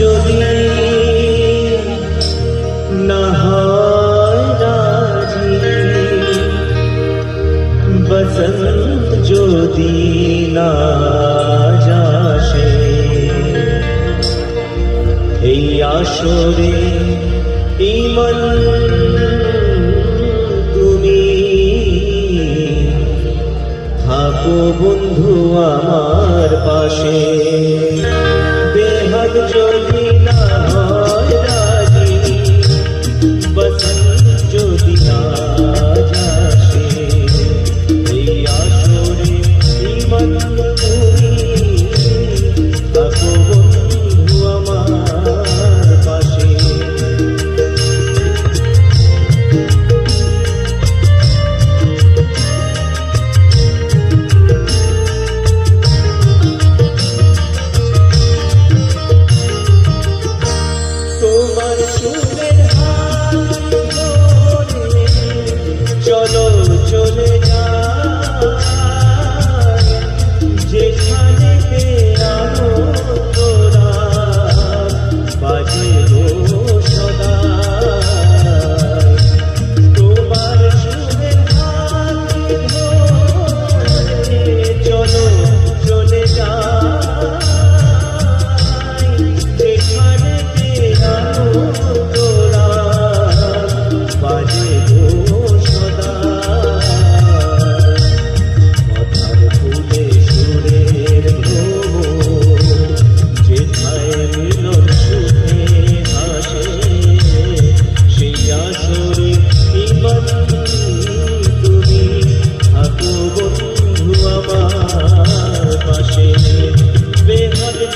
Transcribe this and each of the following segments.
যদি না হয় রাজি। বসন্ত যদি না যাসে, এই আসরে ইমন তুমি। থাকো বন্ধু আমার পাশে। যদি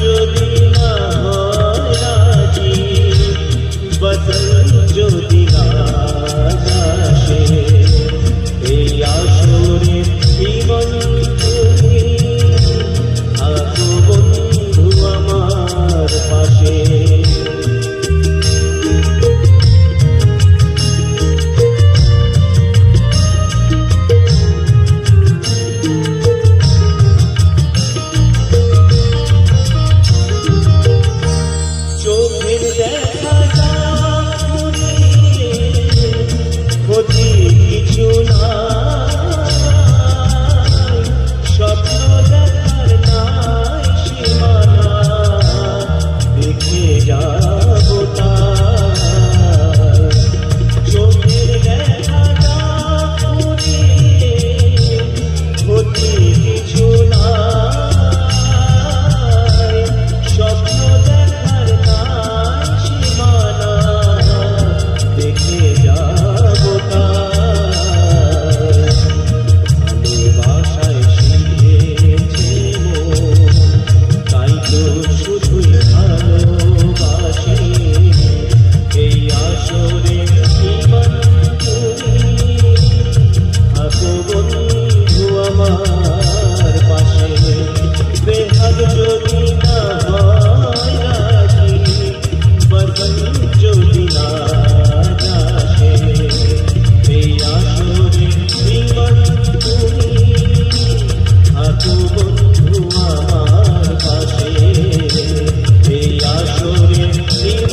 যদি না হয়াজি বদল যদি না আসে, এই আসরে জীবন তুমি আসো বন্ধু আমার পাশে।